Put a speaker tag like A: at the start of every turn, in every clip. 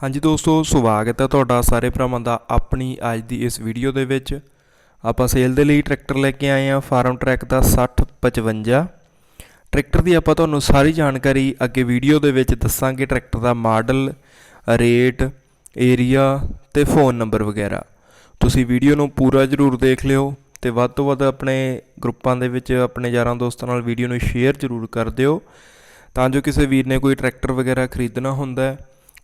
A: ਹਾਂਜੀ ਦੋਸਤੋ, ਸਵਾਗਤ ਹੈ ਤੁਹਾਡਾ ਸਾਰੇ ਭਰਾਵਾਂ ਦਾ ਆਪਣੀ ਅੱਜ ਦੀ ਇਸ ਵੀਡੀਓ ਦੇ ਵਿੱਚ। ਆਪਾਂ ਸੇਲ ਦੇ ਲਈ ਟਰੈਕਟਰ ਲੈ ਕੇ ਆਏ ਹਾਂ ਫਾਰਮ ਟਰੈਕ ਦਾ 6055 ਟਰੈਕਟਰ ਦੀ ਆਪਾਂ ਤੁਹਾਨੂੰ ਸਾਰੀ ਜਾਣਕਾਰੀ ਅੱਗੇ ਵੀਡੀਓ ਦੇ ਵਿੱਚ ਦੱਸਾਂਗੇ ਟਰੈਕਟਰ ਦਾ ਮਾਡਲ ਰੇਟ ਏਰੀਆ ਤੇ ਫੋਨ ਨੰਬਰ ਵਗੈਰਾ। ਤੁਸੀਂ ਵੀਡੀਓ ਨੂੰ ਪੂਰਾ ਜ਼ਰੂਰ ਦੇਖ ਲਿਓ ਤੇ ਵੱਧ ਤੋਂ ਵੱਧ ਆਪਣੇ ਗਰੁੱਪਾਂ ਦੇ ਵਿੱਚ, ਆਪਣੇ ਯਾਰਾਂ ਦੋਸਤਾਂ ਨਾਲ ਵੀਡੀਓ ਨੂੰ ਸ਼ੇਅਰ ਜ਼ਰੂਰ ਕਰ ਦਿਓ। ਤਾਂ ਜੋ ਕਿਸੇ ਵੀਰ ਨੇ ਕੋਈ ਟਰੈਕਟਰ ਵਗੈਰਾ ਖਰੀਦਣਾ ਹੁੰਦਾ ਹੈ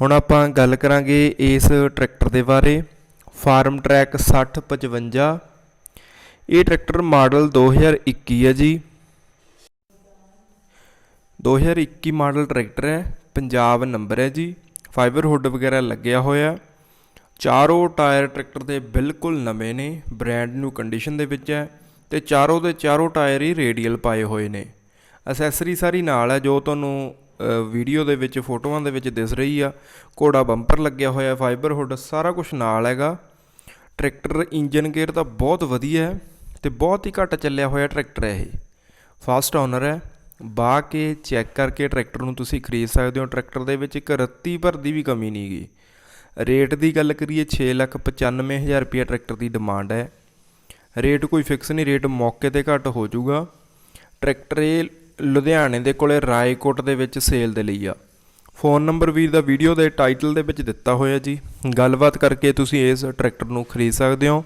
A: ਹੁਣ ਆਪਾਂ ਗੱਲ ਕਰਾਂਗੇ ਇਸ ਟਰੈਕਟਰ ਦੇ ਬਾਰੇ। ਫਾਰਮ ਟਰੈਕ 6055 ਇਹ ਟਰੈਕਟਰ ਮਾਡਲ 2021 ਹੈ ਜੀ। 2021 ਮਾਡਲ ਟਰੈਕਟਰ ਹੈ, ਪੰਜਾਬ ਨੰਬਰ ਹੈ ਜੀ। ਫਾਈਬਰ ਹੁੱਡ ਵਗੈਰਾ ਲੱਗਿਆ ਹੋਇਆ। ਚਾਰੋਂ ਟਾਇਰ ਟਰੈਕਟਰ ਦੇ ਬਿਲਕੁਲ ਨਵੇਂ ਨੇ, ਬ੍ਰੈਂਡ ਨਿਊ ਕੰਡੀਸ਼ਨ ਦੇ ਵਿੱਚ ਹੈ ਤੇ ਚਾਰੋਂ ਦੇ ਚਾਰੋਂ ਟਾਇਰ ਹੀ ਰੇਡੀਅਲ ਪਾਏ ਹੋਏ ਨੇ। ਅਸੈਸਰੀ ਸਾਰੀ ਨਾਲ ਹੈ, ਜੋ ਤੁਹਾਨੂੰ ਵੀਡੀਓ ਦੇ ਵਿੱਚ ਫੋਟੋਆਂ ਦੇ ਵਿੱਚ ਦਿਸ ਰਹੀ ਆ। ਘੋੜਾ ਬੰਪਰ ਲੱਗਿਆ ਹੋਇਆ ਫਾਈਬਰ ਹੁੱਡ ਸਾਰਾ ਕੁਝ ਨਾਲ ਹੈਗਾ। ਟਰੈਕਟਰ ਇੰਜਨ ਗੇਅਰ ਤਾਂ ਬਹੁਤ ਵਧੀਆ ਹੈ ਤੇ ਬਹੁਤ ਹੀ ਘੱਟ ਚੱਲਿਆ ਹੋਇਆ ਟਰੈਕਟਰ ਹੈ ਇਹ। ਫਾਸਟ ਓਨਰ ਹੈ। ਬਾ ਕੇ ਚੈੱਕ ਕਰਕੇ ਟਰੈਕਟਰ ਨੂੰ ਤੁਸੀਂ ਖਰੀਦ ਸਕਦੇ ਹੋ। ਟਰੈਕਟਰ ਦੇ ਵਿੱਚ ਇੱਕ ਰੱਤੀ ਭਰ ਦੀ ਵੀ ਕਮੀ ਨਹੀਂ ਗਈ ਰੇਟ ਦੀ ਗੱਲ ਕਰੀਏ 6,95,000 ਰੁਪਏ ਟਰੈਕਟਰ ਦੀ ਡਿਮਾਂਡ ਹੈ। ਰੇਟ ਕੋਈ ਫਿਕਸ ਨਹੀਂ ਰੇਟ ਮੌਕੇ ਤੇ ਘੱਟ ਹੋ ਜਾਊਗਾ। ਟਰੈਕਟਰ ਇਹ ਲੁਧਿਆਣੇ ਦੇ ਕੋਲੇ ਰਾਏਕੋਟ ਦੇ ਵਿੱਚ ਸੇਲ ਦੇ ਲਈ ਆ। ਫੋਨ ਨੰਬਰ ਵੀਰ ਦਾ ਵੀਡੀਓ ਦੇ ਟਾਈਟਲ ਦੇ ਵਿੱਚ ਦਿੱਤਾ ਹੋਇਆ ਜੀ। ਗੱਲਬਾਤ ਕਰਕੇ ਤੁਸੀਂ ਇਸ ਟਰੈਕਟਰ ਨੂੰ ਖਰੀਦ ਸਕਦੇ ਹੋ।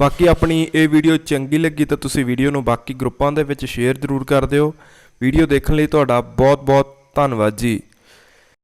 A: ਬਾਕੀ ਆਪਣੀ ਇਹ ਵੀਡੀਓ ਚੰਗੀ ਲੱਗੀ ਤਾਂ ਤੁਸੀਂ ਵੀਡੀਓ ਨੂੰ ਬਾਕੀ ਗਰੁੱਪਾਂ ਦੇ ਵਿੱਚ ਸ਼ੇਅਰ ਜ਼ਰੂਰ ਕਰ ਦਿਓ। ਵੀਡੀਓ ਦੇਖਣ ਲਈ ਤੁਹਾਡਾ ਬਹੁਤ ਬਹੁਤ ਧੰਨਵਾਦ ਜੀ।